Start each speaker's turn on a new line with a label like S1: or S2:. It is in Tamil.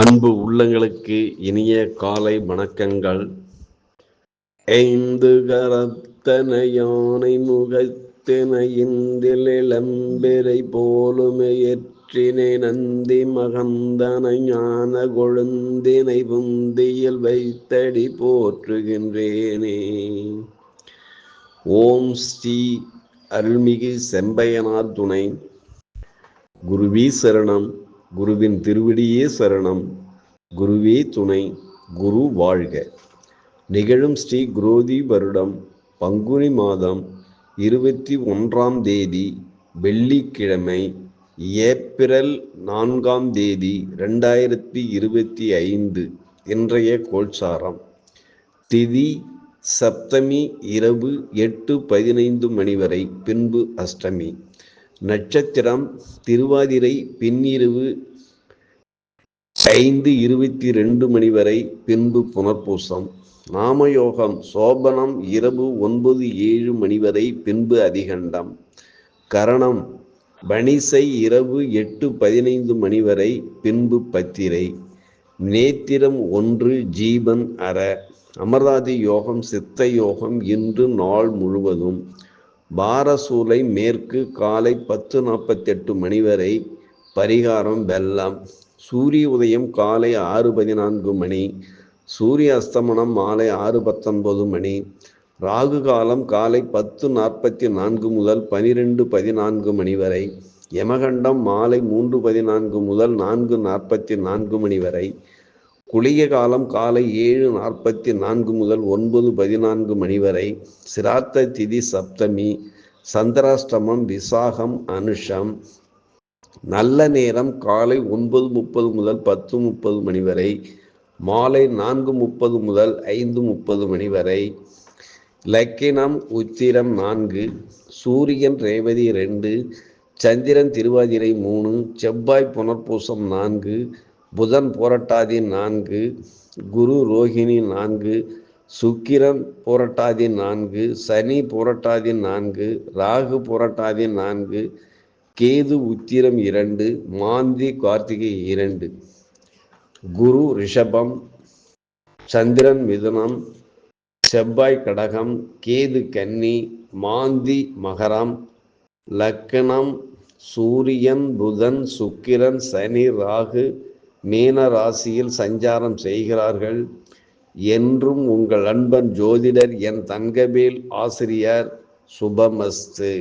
S1: அன்பு உள்ளங்களுக்கு இனிய காலை வணக்கங்கள். ஐந்து கரத்தன யானை முகத்தின இந்தில் இளம்பெறை போலுமையற்றினை நந்தி மகந்தன ஞான கொழுந்தினை புந்தியில் வைத்தடி போற்றுகின்றேனே. ஓம் ஸ்ரீ அருள்மிகு செம்பையனார் துணை. குருவி சரணம். குருவின் திருவடியே சரணம். குருவே துணை குரு வாழ்க. நிகழும் ஸ்ரீ குரோதி வருடம் பங்குனி மாதம் இருபத்தி ஒன்றாம் தேதி வெள்ளிக்கிழமை ஏப்ரல் நான்காம் தேதி ரெண்டாயிரத்தி இருபத்தி ஐந்து இன்றைய கோல்சாரம் திதி சப்தமி இரவு எட்டு பதினைந்து மணி வரை பின்பு அஷ்டமி. நட்சத்திரம் திருவாதிரை பின்னிரவு ஐந்து இருபத்தி ரெண்டு மணி வரை பின்பு புனர்பூசம். நாமயோகம் சோபனம் இரவு ஒன்பது ஏழு மணி வரை பின்பு அதிகண்டம். கரணம் பனிசை இரவு எட்டு பதினைந்து மணி வரை பின்பு பத்திரை. நேத்திரம் ஒன்று ஜீவன் அற. அமர்தாதி யோகம் சித்த யோகம் இன்று நாள் முழுவதும். பாரசூலை மேற்கு காலை பத்து நாற்பத்தெட்டு மணி வரை பரிகாரம் வெள்ளம். சூரிய உதயம் காலை ஆறு பதினான்கு மணி. சூரிய அஸ்தமனம் மாலை ஆறு பத்தொன்பது மணி. ராகு காலம் காலை பத்து நாற்பத்தி நான்கு முதல் பனிரெண்டு பதினான்கு மணி வரை. யமகண்டம் மாலை மூன்று பதினான்கு முதல் நான்கு நாற்பத்தி நான்கு மணி வரை. குளிய காலம் காலை ஏழு நாற்பத்தி நான்கு முதல் ஒன்பது பதினான்கு மணி வரை சிராத்த திதி சப்தமி சந்திராஷ்டமம் விசாகம் அனுஷம். நல்ல நேரம் காலை ஒன்பது முப்பது முதல் பத்து முப்பது மணி வரை மாலை நான்கு முப்பது முதல் ஐந்து முப்பது மணி வரை. லக்கினம் உத்திரம் நான்கு சூரியன் ரேவதி ரெண்டு சந்திரன் திருவாதிரை மூணு செவ்வாய் புனர்பூசம் நான்கு புதன் புரட்டாதி நான்கு குரு ரோஹிணி நான்கு சுக்கிரன் போரட்டாதி நான்கு சனி புரட்டாதி நான்கு ராகு புரட்டாதி நான்கு கேது உத்திரம் இரண்டு மாந்தி கார்த்திகை இரண்டு. குரு ரிஷபம் சந்திரன் மிதுனம் செவ்வாய் கடகம் கேது கன்னி மாந்தி மகரம் லக்கணம் சூரியன் புதன் சுக்கிரன் சனி ராகு மீன ராசியில் சஞ்சாரம் செய்கிறார்கள். என்றும் உங்கள் அன்பன் ஜோதிடர் என் தங்கவேல் ஆசிரியர் சுபமஸ்து.